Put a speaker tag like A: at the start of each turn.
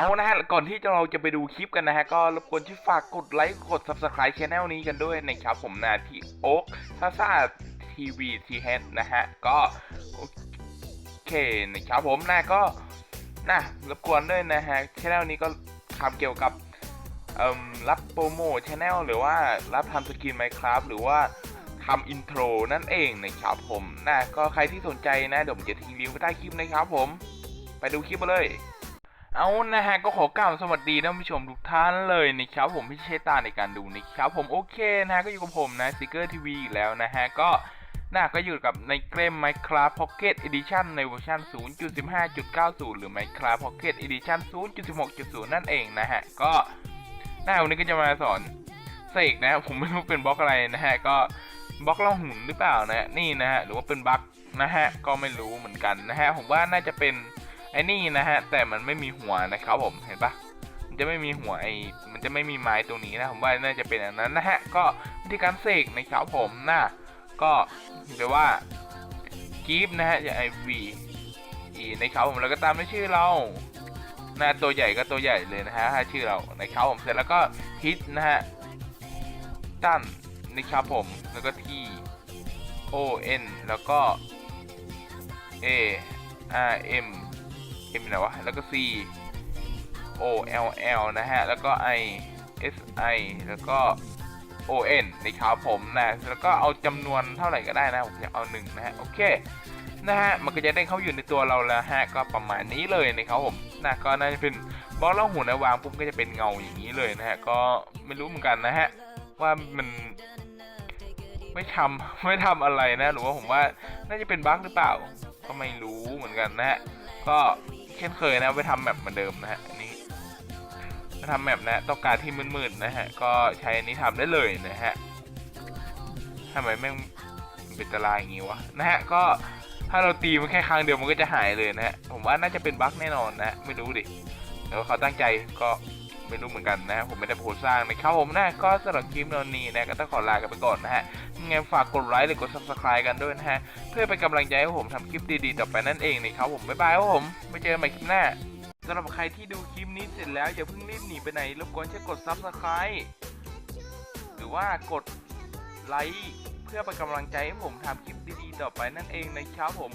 A: เอานะฮะ ก่อนที่เราจะไปดูคลิปกันนะฮะ ก็รบกวนที่ฝากกดไลค์ กด subscribe channel นี้กันด้วยนะครับผมนะที่โอ๊กซาซาทีวีทีเฮดนะฮะ ก็ โอเคนะครับผมนะก็นะรบกวนด้วยนะฮะช anel นี้ก็ทำเกี่ยวกับรับโปรโมทช anel หรือว่ารับทำสกิน Minecraft หรือว่าทำอินโทรนั่นเองนะครับผมนะก็ใครที่สนใจนะเดี๋ยวผมจะทิ้งลิงก์ไว้ใต้คลิปนะครับผม ไปดูคลิปมาเลย เอานะฮะก็ขอกล่าวสวัสดีท่านผู้ชมทุกท่านเลยนะครับผมพี่เชตาในการดูนะครับผมโอเคนะฮะก็อยู่กับผมนะซิกเกอร์ทีวีอีกแล้วนะฮะก็น่าก็อยู่กับในเกม Minecraft Pocket Edition ในเวอร์ชัน0.15.90 หรือ Minecraft Pocket Edition 0.16.0 นั่นเองนะฮะ ก็น่าวันนี้ก็จะมาสอนเสกนะผมไม่รู้เป็นบล็อกอะไรนะฮะ ก็บล็อกล่องหุ่นหรือเปล่านะนี่นะฮะ หรือว่าเป็นบั๊กนะฮะ ก็ไม่รู้เหมือนกันนะฮะ ผมว่าน่าจะเป็น ไอ้นี่นะฮะ แต่มันไม่มีหัวนะครับผมเห็นปะมันจะไม่มีหัวไอ้มันจะไม่มีไม้ตรงนี้นะผมว่าน่าจะเป็นอันนั้นนะฮะก็วิธีการเสกนะครับผมนะก็แปลว่ากีฟนะฮะจะไอวีอีนะครับผมแล้วก็ตามด้วยชื่อเราหน้าตัวใหญ่ก็ตัวใหญ่เลยนะฮะถ้าชื่อเรานะครับผมเสร็จแล้วก็ฮิตนะฮะตั้นนะครับผมแล้วก็ที่ O N แล้วก็ A R M M ไหนวะ แล้วก็ C O L L นะฮะ แล้วก็ I S I แล้วก็ O N นะครับผมนะ แล้วก็เอาจำนวนเท่าไหร่ก็ได้นะ ผมจะเอาหนึ่งนะฮะ โอเค นะฮะ มันก็จะได้เข้าอยู่ในตัวเราแล้วฮะ ก็ประมาณนี้เลยนะครับผมนะก็น่าจะเป็นบล็อกล่องหุ่นนะวางปุ๊บก็จะเป็นเงาอย่างนี้เลยนะฮะ ก็ไม่รู้เหมือนกันนะฮะ ว่ามันไม่ทำไม่ทำอะไรนะ หรือว่าผมว่าน่าจะเป็นบั๊กหรือเปล่า ก็ไม่รู้เหมือนกันนะฮะ ก็ เช่นเคยนะไปทำแมปเหมือนเดิมนะฮะอันนี้ไปทำแมปนะต้องการที่มืดๆนะฮะก็ใช้อันนี้ทำได้เลยนะฮะทำไมแม่งเป็นตารางอย่างงี้วะนะฮะก็ถ้าเราตีมันแค่ครั้งเดียวมันก็จะหายเลยนะฮะผมว่าน่าจะเป็นบั๊กแน่นอนนะฮะไม่รู้ดิแต่ว่าเขาตั้งใจก็ ไม่รู้เหมือนกันนะ ผมไม่ได้โพสต์สร้างนะครับผมนะ ก็สำหรับคลิปนี้นะก็ต้องขอลากันไปก่อนนะฮะยังไงฝากกดไลค์หรือกด subscribe กันด้วยนะฮะ เพื่อเป็นกำลังใจให้ผมทำคลิปดีๆต่อไปนั่นเองนะครับผม บ๊ายบายครับผมไว้เจอกันใหม่คลิปหน้าสำหรับใครที่ดูคลิปนี้เสร็จแล้วอย่าเพิ่งรีบหนีไปไหนรบกวนช่วยกด subscribe หรือว่ากดไลค์เพื่อเป็นกำลังใจให้ผมทำคลิปดีๆต่อไปนั่นเองนะครับผม